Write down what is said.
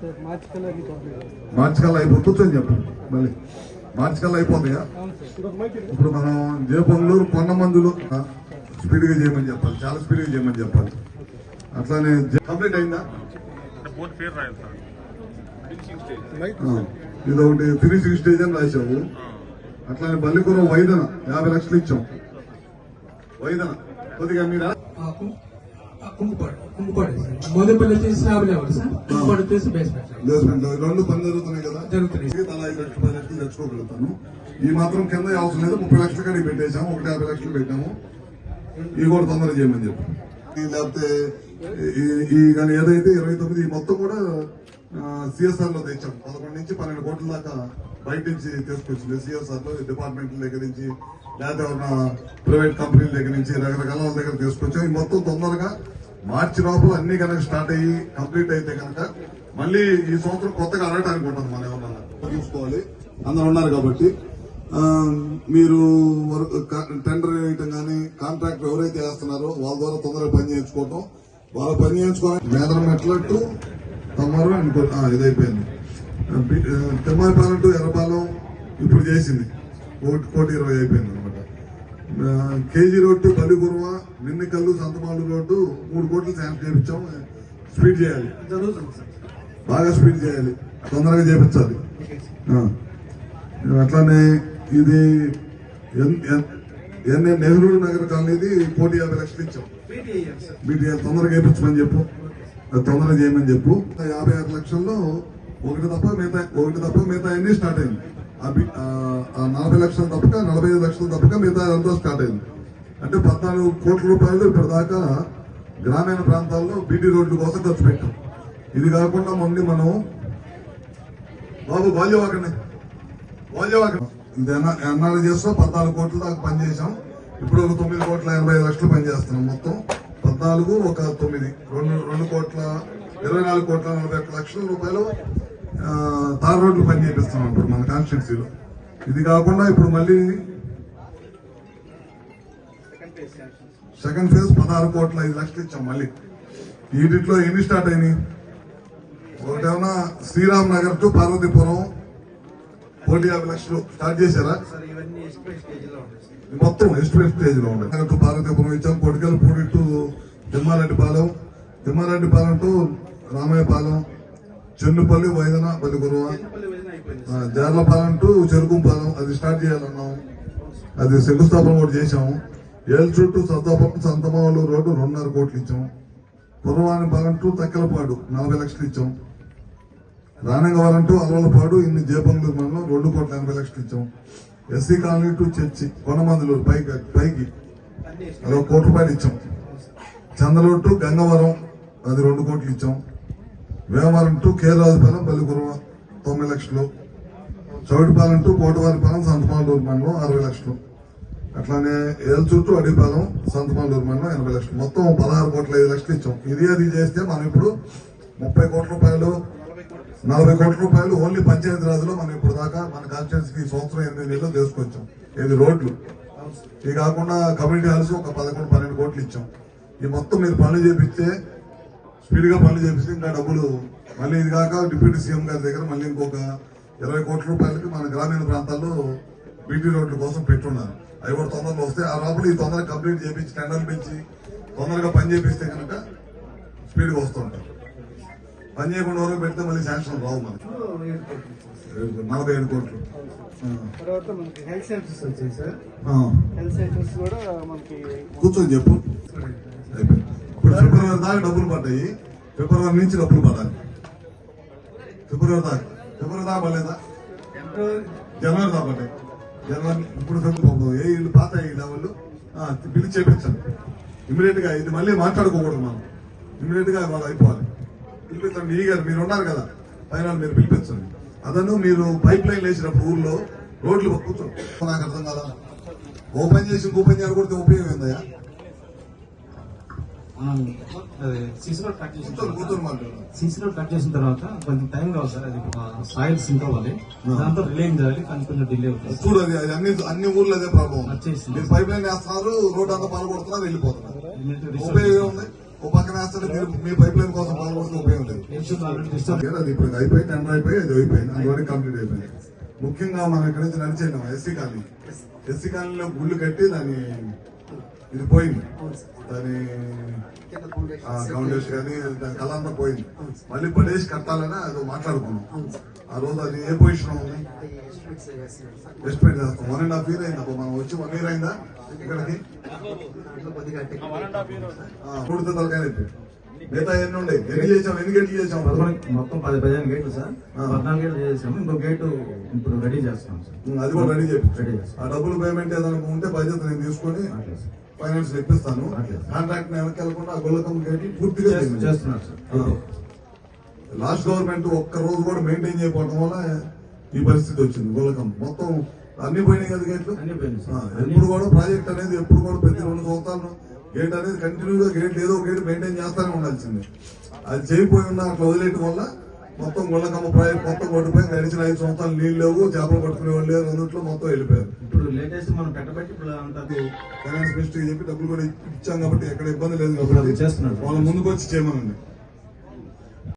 Sir మార్చి కల్లా అన్ని complete చేస్తాం మార్చి కల్లా అయిపో కూర్చొని చెప్పు మళ్ళీ మార్చి కల్లా అయిపోతాయా ఇప్పుడు మనం జయపంగులూరు కొండ మందులు స్పీడ్గా చేయమని చెప్పాలి చాలా స్పీడ్గా చేయమని చెప్పాలి. అట్లానే కంప్లీట్ అయిందా? ఇది ఒకటి ఫినిషింగ్ స్టేజ్ అని రాశావు. అట్లానే బల్లికూర వైదన యాభై లక్షలు ఇచ్చాం. వైదన. కొద్దిగా మీరు కుంకుపాడు కుంకుపాడు మోదపల్లి వచ్చేసి స్లాబ్ లెవెల్ సార్. కుంకుపాడు వచ్చేసి బేస్మెంట్ బేస్మెంట్ రెండు పని జరుగుతున్నాయి కదా. జరుగుతున్నాయి. తలా ఐదు లక్షలు పది లక్షలు తెచ్చుకోగలుగుతాను. ఈ మాత్రం కింద అవసరం లేదు ముప్పై లక్షల కాడికి పెట్టేశాము ఒకటి యాభై లక్షలు పెట్టాము. ఈ కూడా తొందరగా చేయమని చెప్పు. లేకపోతే ఈ- కానీ ఏదైతే ఇరవై తొమ్మిది మొత్తం కూడా సిఎస్ఆర్లో తెచ్చాం. పదకొండు నుంచి పన్నెండు కోట్ల దాకా బయట నుంచి తీసుకొచ్చింది. సిఎస్ఆర్లో డిపార్ట్మెంట్ల దగ్గర నుంచి లేదా ఎవరైనా ప్రైవేట్ కంపెనీల దగ్గర నుంచి రకరకాల వాళ్ళ దగ్గర తీసుకొచ్చాం. ఈ మొత్తం తొందరగా మార్చి లోపల అన్ని కనుక స్టార్ట్ అయ్యి కంప్లీట్ అయితే కనుక మళ్ళీ ఈ సంవత్సరం కొత్తగా అడగటానికి ఉంటుంది మన ఏమన్నా చూసుకోవాలి అందరు ఉన్నారు కాబట్టి. మీరు వర్క్ టెండర్ వేయటం కానీ కాంట్రాక్ట్ ఎవరైతే వేస్తున్నారో వాళ్ళ ద్వారా తొందరగా పని చేయించుకోవటం. వాళ్ళ పని చేయించుకోవాలి మేదరం ఎట్లట్టు తమ్మారు ఆ, ఇదైపోయింది. తిమ్మాయిపాలెం టు ఎర్రపాలెం ఇప్పుడు చేసింది. కోటి కోటి ఇరవై అయిపోయింది అనమాట కేజీ రోడ్డు బలిగురువ నిన్నకల్లు సంతమాలు రోడ్డు మూడు కోట్లు శాంక్షన్ చేయించాం స్పీడ్ చేయాలి. బాగా స్పీడ్ చేయాలి. తొందరగా చేపించాలి. అట్లానే ఇది ఎన్- ఎన్- ఎన్- నెహ్రూ నగర్ కాలనీది కోటి యాభై లక్షలు ఇచ్చాం. వీటి తొందరగా వేయించమని చెప్పు. తొందరగా చేయమని చెప్పు. యాభై ఆరు లక్షల్లో ఒకటి తప్ప మిగతా ఒకటి తప్ప మిగతా అన్ని స్టార్ట్ అయింది. నలభై లక్షలు తప్పక నలభై ఐదు లక్షలు తప్పక మిగతా అంతా స్టార్ట్ అయింది. అంటే పద్నాలుగు కోట్ల రూపాయలు ఇప్పటిదాకా గ్రామీణ ప్రాంతాల్లో బీటీ రోడ్ల కోసం ఖర్చు పెట్టాం. ఇది కాకుండా మొన్న మనం బాబు బాల్యవాకనే. బాల్యవాకండి ఇది ఎన్ఆర్ఐ చేస్తాం పద్నాలుగు కోట్ల దాకా పనిచేసాం ఇప్పుడు ఒక తొమ్మిది కోట్ల ఎనభై ఐదు లక్షలు పనిచేస్తున్నాం మొత్తం. పద్నాలుగు ఒక తొమ్మిది. రెండు రెండు కోట్ల ఇరవై నాలుగు కోట్ల నలభై ఒక్క లక్షల రూపాయలు ఆ, తార్ రోడ్లు పని చేపిస్తున్నాం ఇప్పుడు మన కాన్స్టిట్యున్సీలో ఇది కాకుండా ఇప్పుడు మళ్ళీ సెకండ్ ఫేజ్ పదహారు కోట్ల ఐదు లక్షలు ఇచ్చాం మళ్ళీ. వీటిలో ఎన్ని స్టార్ట్ అయినాయి? ఒకటేమన్నా శ్రీరామ్ నగర్ టు పార్వతీపురం కోటి యాభై లక్షలు స్టార్ట్ చేశారా? ఇది మొత్తం ఎస్టిమేట్ స్టేజ్లో ఉంది. నగర్ టు పార్వతీపురం ఇచ్చాం Kodikalapudi to Thimmareddypalem Thimmareddypalem to Ramayyapalem Chennupalli Vaidana Baliguruva Chinnapalli Jarlapalem to Cherukumpalem అది స్టార్ట్ చేయాలన్నాం. అది శంకుస్థాపన కూడా చేశాము. ఏళ్ళ చుట్టూ సద్దాపం సంతమావులు రోడ్డు రెండున్నర కోట్లు ఇచ్చాం. పురవాణిపాలెం టు తక్కలపాడు నలభై లక్షలు ఇచ్చాం. రానంగవరం టు అలవలపాడు ఇన్ని జేపంగులూరు మండలం రెండు కోట్ల ఎనభై లక్షలు ఇచ్చాం. SC colony to church Kondamanduluru పైకి పైకి. అదొక అది కోటి రూపాయలు ఇచ్చాం. చందలూరు టు గంగవరం అది రెండు కోట్లు ఇచ్చాం. వేమవరం టు కేరాజుపాలెం పల్లికూర తొమ్మిది లక్షలు. చౌటిపాలెం టు కోటవారిపాలెం సంతమాలూరు మండలం అరవై లక్షలు. అట్లానే ఏల్చుట్టు అడిపాలెం సంతమాలూరు మండలం ఎనభై లక్షలు. మొత్తం పదహారు కోట్ల ఐదు లక్షలు ఇచ్చాం. ఇది అది చేస్తే మనం ఇప్పుడు ముప్పై కోట్ల రూపాయలు నలభై కోట్ల రూపాయలు ఓన్లీ పంచాయతీరాజులో మనం ఇప్పుడు దాకా మన కాన్స్టిట్యున్సీకి ఈ సంవత్సరం ఎనిమిది నెలలు తీసుకొచ్చాం. ఇది రోడ్లు. ఇది కాకుండా కమ్యూనిటీ హాల్స్ ఒక పదకొండు పన్నెండు కోట్లు ఇచ్చాం. ఈ మొత్తం మీరు పనులు చేపిస్తే స్పీడ్గా పనులు చేపిస్తే ఇంకా డబ్బులు మళ్ళీ ఇది కాక డిప్యూటీ సీఎం గారి దగ్గర మళ్ళీ ఇంకొక ఇరవై కోట్ల రూపాయలకి మన గ్రామీణ ప్రాంతాల్లో బీటీ రోడ్ల కోసం పెట్టున్నారు అవి కూడా తొందరగా వస్తే ఆ లోపల ఈ తొందరగా కంప్లీట్ చేపించి టెండర్లు పెంచి తొందరగా పని చేపిస్తే కనుక స్పీడ్గా వస్తుంటారు పని చేయకుండా వరకు పెడితే మళ్ళీ శాంక్షన్ రావు మనకి. నలభై ఏడు కోట్లు. తర్వాత మనకి హెల్త్ సెంటర్స్ వచ్చాయి సార్ ఆ. హెల్త్ సెంటర్స్ కూడా మనకి కూర్చొని చెప్పు ఇప్పుడు ఫిబ్రవరి దాకా డబ్బులు పడ్డాయి. ఫిబ్రవరి నుంచి డబ్బులు పడాలి. ఫిబ్రవరి దాకా. ఫిబ్రవరి దాకా పడలేదా? జనవరి దాకా పడ్డాయి. జనవరి ఇప్పుడు ఫిబ్రవరి ఏ ఇల్లు పాత ఇల్లు వాళ్ళు? పిలిచి చేపించండి ఇమీడియట్గా ఇది మళ్ళీ మాట్లాడుకోకూడదు మనం. ఇమీడియట్గా వాళ్ళు అయిపోవాలి. పిలిపించండి ఈ గారు మీరు ఉన్నారు కదా. పైన మీరు పిలిపించండి. అదను మీరు పైప్ లైన్ వేసినప్పుడు ఊర్లో రోడ్లు కూర్చోండి. నాకు అర్థం కదా ఓపెన్ చేసి ఓపెన్ చేయకూడదు ఉపయోగం ఉందయా మనం అదే సీసీ రోడ్ కట్ చేసిన కూర్చొని తర్వాత కూర్చొని మాట్లాడు సీసీ రోడ్ కట్ చేసిన తర్వాత కొంచెం టైం కావాలి సార్ అది సాయిల్ సింక్ అవ్వాలి. దాంతో రిలైన్ చేయాలి కానీ కొంచెం డిలే అవుతుంది. చూడు అది అది అన్ని అన్ని ఊర్లో అదే ప్రాబ్లం. వచ్చేసింది. మీరు పైప్ లైన్ వేస్తున్నారు రోడ్ అంతా పాల్గొడుతున్నారు వెళ్ళిపోతున్నారు. ఉపయోగం ఉంది? ఓ పక్కన వేస్తే మీరు మీ పైప్ లైన్ కోసం పాల్గొడితే ఉపయోగం లేదు. అది ఇప్పుడు అయిపోయి టెండర్ అయిపోయి అది అయిపోయింది. అందువల్ల కంప్లీట్ అయిపోయింది. ముఖ్యంగా మనం ఇక్కడ నుంచి నడిచేద్దాం ఎస్సీ కాలనీ. ఎస్సీ కాలనీలో గుళ్ళు కట్టి దాని ఇది పోయింది. దాని ఆ, ఫౌండేషన్ కానీ దాని కళ అంతా పోయింది మళ్ళీ పడేసి కట్టాలని అది మాట్లాడుకున్నాం ఆ రోజు అది ఏ పొజిషన్ ఉంది? ఎస్టిమేట్ చేస్తాం వన్ అండ్ హాఫ్ ఇయర్ అయింది అప్పుడు మనం వచ్చి వన్ ఇయర్ అయిందా ఇక్కడికి? ఆ, పూర్తి తలకాయ. మిగతా ఎన్ని ఉండే ఎన్ని చేసాం? ఎన్ని గంటలు చేసాం? మొత్తం పది పదిహేను గేట్లు సార్. పద్నాలుగు గేట్లు చేసాము. ఇంకో గేటు ఇప్పుడు రెడీ చేస్తున్నాం సార్. అది కూడా రెడీ చేపి రెడీ చేస్తాం. ఆ డబ్బులు పేమెంట్ ఏదైనా ఉంటే బాధ్యత నేను తీసుకొని. ఫైనాన్స్ ఇప్పిస్తాను అట్లే. కాంట్రాక్ట్ వెనక్కి వెళ్ళకుండా గుల్లకం గేట్లు పూర్తిగా. చేస్తున్నారు సార్. లాస్ట్ గవర్నమెంట్ ఒక్క రోజు కూడా మెయింటైన్ చేయకపోవడం వల్ల ఈ పరిస్థితి వచ్చింది. గుల్లకం మొత్తం అన్ని పోయినాయి కదా గేట్లు? ఎప్పుడు కూడా ప్రాజెక్ట్ అనేది ఎప్పుడు కూడా ప్రతి రెండు సంవత్సరాలు గేట్ అనేది కంటిన్యూగా గేట్ ఏదో ఒక గేట్ మెయింటైన్ చేస్తానే ఉండాల్సింది. అది చేయకపోయి ఉన్న అట్లా వదిలేయటం వల్ల మొత్తం గుళ్ళకమ్మ ప్రాజెక్ట్ మొత్తం కొట్టిపోయి గడిచిన ఐదు సంవత్సరాలు నీళ్ళు లేవు చేపలు పట్టుకునే వాళ్ళు లేరు అందుట్లో మొత్తం వెళ్ళిపోయారు. ఇప్పుడు లేటెస్ట్ మనం పెట్టబట్టి ఇప్పుడు అంతా ఫైనాన్స్ మినిస్టర్ చెప్పి డబ్బులు కూడా ఇచ్చాం కాబట్టి ఎక్కడ ఇబ్బంది లేదు కాబట్టి చేస్తున్నారు. వాళ్ళ ముందుకు వచ్చి చేయమనండి